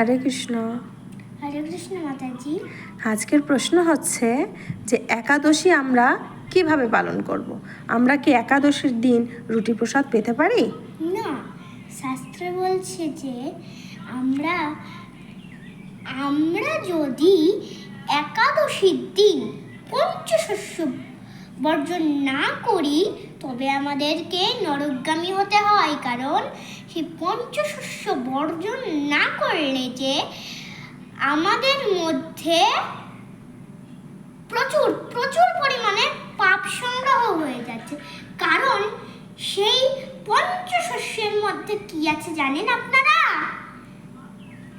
হরে কৃষ্ণ। হরে কৃষ্ণ মাতাজি। আজকের প্রশ্ন হচ্ছে যে একাদশী আমরা কীভাবে পালন করব। আমরা কি একাদশীর দিন রুটি প্রসাদ পেতে পারি? না শাস্ত্রে বলছে যে আমরা আমরা যদি একাদশীর দিন পঞ্চশস্য বর্জন না করি তবে আমাদেরকে নরকগামী হতে হয়। কারণ সেই পঞ্চশস্য বর্জন না করলে যে আমাদের মধ্যে প্রচুর প্রচুর পরিমাণে পাপ সংগ্রহ হয়ে যাচ্ছে। কারণ সেই পঞ্চশস্যের মধ্যে কি আছে জানেন আপনারা?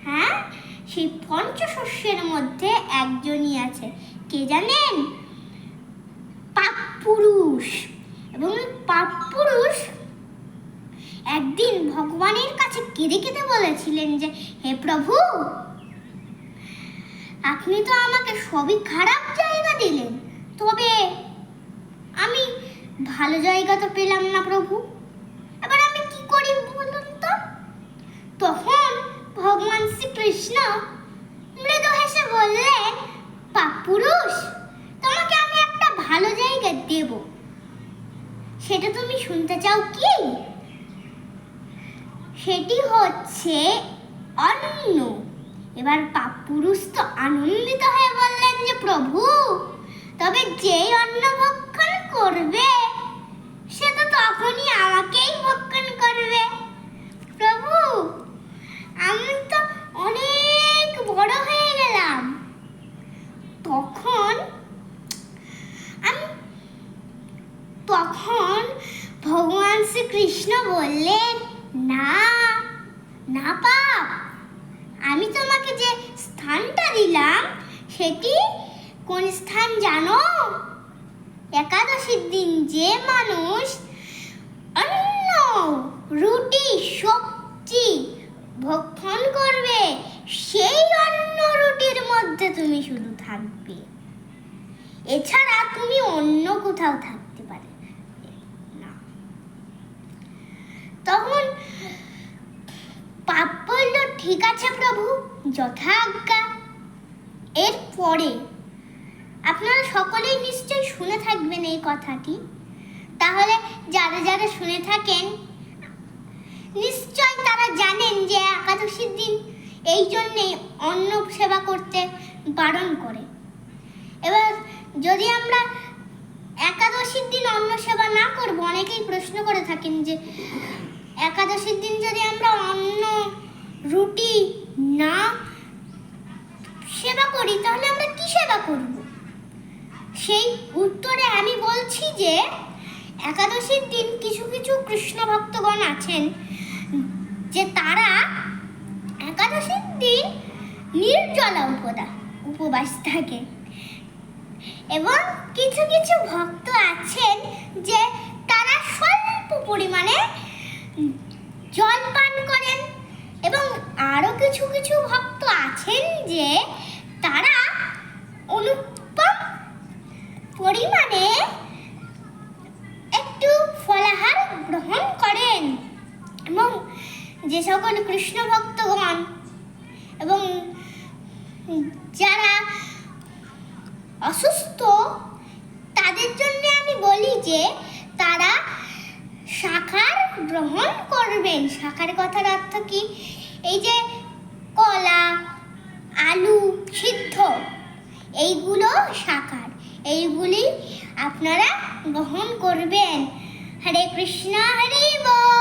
হ্যাঁ? সেই পঞ্চশস্যের মধ্যে একজনই আছে। কে জানেন? পাপ পুরুষ। এবং পাপ পুরুষ একদিন ভগবানের কাছে কেঁদে কেঁদে বলেছিলেন যে, হে প্রভু, আপনি তো আমাকে সবই খারাপ জায়গা দিলেন। তবে আমি ভালো জায়গা তো পেলাম না প্রভু। এবার আমি কি করি বলুন তো? তখন ভগবান শ্রীকৃষ্ণ মৃদু হেসে বললেন, পাপ পুরুষ, তোমাকে আমি একটা ভালো জায়গা দেব। সেটা তুমি শুনতে চাও কি? সেটি হচ্ছে অন্ন এবার পাপ পুরুষ তো আনন্দিত হয়ে বললেন যে, প্রভু, তবে যেই অন্ন ভক্ষণ করবে, সে তো তখনই আমাকেই ভক্ষণ করবে। প্রভু, আমি তো অনেক বড় হয়ে গেলাম। তখন আমি, তখন ভগবান শ্রীকৃষ্ণ বললেন, না না পাপ আমি তোমাকে যে স্থানটা দিলাম, সেটি কোন স্থান জানো? একাদশীর দিন যে মানুষ অন্ন, রুটি, সবজি ভক্ষণ করবে, সেই অন্ন, রুটির মধ্যে তুমি শুধু থাকবে। এছাড়া তুমি অন্য কোথাও থাকতে পারে না তখন পাপ বলল ঠিক আছে প্রভু যথা আজ্ঞা এরপরে, আপনারা সকলেই নিশ্চয়ই শুনে থাকবেন এই কথাটি। তাহলে যারা যারা শুনে থাকেন নিশ্চয় তারা জানেন যে একাদশীর দিন এই জন্যেই অন্ন সেবা করতে বারণ করে। এবার যদি আমরা একাদশীর দিন অন্ন সেবা না করব, অনেকেই প্রশ্ন করে থাকেন যে, একাদশীর দিন যদি আমরা অন্ন রুটি, না, সেবা করি, তাহলে আমরা কি সেবা করব? সেই উত্তরে আমি বলছি যে, একাদশীর দিন কিছু কিছু কৃষ্ণ ভক্তগণ আছেন, যে তারা একাদশীর দিন নির্জলা উপদা, উপবাস থাকে। এবং কিছু কিছু ভক্ত আছেন যে তারা স্বল্প পরিমাণে জল পান আরও কিছু কিছু ভক্ত আছেন যে তারা অনুপম পরিমাণে একটু ফলাহার গ্রহণ করেন এবং যে সকল কৃষ্ণ ভক্তগণ এবং যারা অসুস্থ, তাদের জন্য আমি বলি যে তারা শাখার গ্রহণ করবেন। শাখার কথার অর্থ কি? এই যে কলা, আলু, সিদ্ধ, এইগুলো শাখার এইগুলি আপনারা গ্রহণ করবেন। হরে কৃষ্ণ, হরে বল।